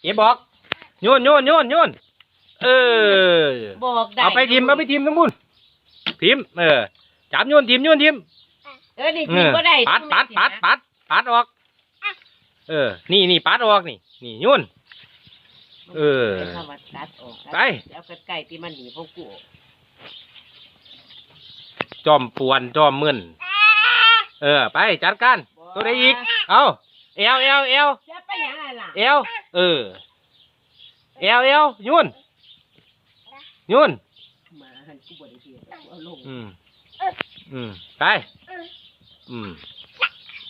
เก็บบอกโยนโยนโยนโยนเออ บอกได้เอาไปทิมเอาไปทิมทั้งบุญทิมเออจับโยนทิมโยนทิมเออนี่เอทิมอบ่ได้ปัดปัดปัดปัดปัดออก เออ นี่นี่ปัดออกนี่ นี่โยนเออเป็นคำว่าตัดออกไปแล้วก็ไก่ที่มันหนีพวกกูจอมปวนจอมมึนเออ ไปจัดการตัวใดอีก เอาเอวเอวเอวจะไปยังไงล่ะเอว เออเอวเอวยุ่นยุ่นหมาหันกูบ่ได้เสียเอาลงอืมอืมไปอืม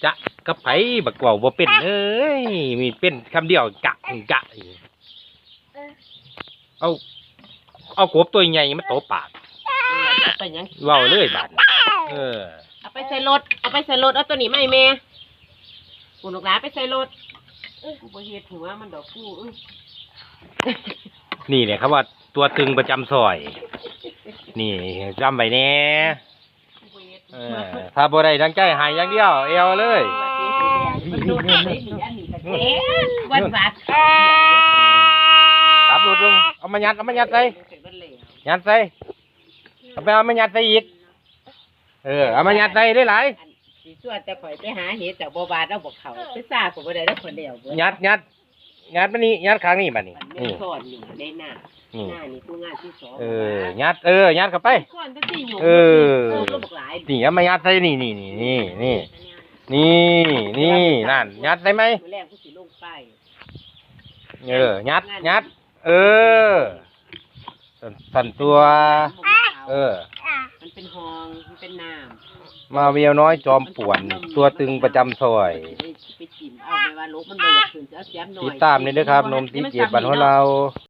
จะกระไผบักเว่าบ่เป็นเอ้ยมีเป็นคำเดียวกะกะเอาเอากบตัวใหญ่มาโตปากเอาไปยังเว้าเลยบาดนี้เออเอาไปใส่รถเอาไปใส่รถเอาตัวนี้ไม่แม่กูลูกหลานไปใส่รถ กูบ่เฮ็ดหัวมันดอกกูอื้อนี่แหละครับว่าตัวตึงประจำซอย นี่จำไว้แน่กูบ่เฮ็ดเออถ้าบ่ได้ทั้งใจหายอย่างเดียวเอวเลย มันดูดได้ดีอันนี้ก็แท้วันบาดครับรถลงเอามายัดเอามายัดใส่ยัดใส่เอาไปเอามายัดใส่อีก เออเอามายัดใส่ได้หลายอัน สิส่วนแต่ข่อยไปหาเห็ดแต่บ่บาดแล้วบ่เข้าไปซ่าก็บ่ได้แล้วคนเดียวเบิดยัดยัดยัดมานี่ยัดข้างนี่บัดนี้มันไม่นี่สอนอยู่ในหน้านี่หน้านี่กูงานที่สองเออยัดเออยัดเข้าไปก่อนจะสิอยู่เออลูกหลายนี่เอามายัดใส่นี่นี่นี่นี่นี่นี่นี่นั่นยัดใส่ไหมมื้อแรกกูสิลงไปเออยัดยัดเออสั่นสั่นตัว เออ มันเป็นห้องมันเป็นน้ำมาเวียวน้อยจอมป่วน ตัวตึงประจำซอยไปจิ้มเอาไปว่าลกมันบ่อยากขึ้นจะเอาเสียมหน่อย ติดตามนี่ด้วยครับนมตีเกียบบันของเรา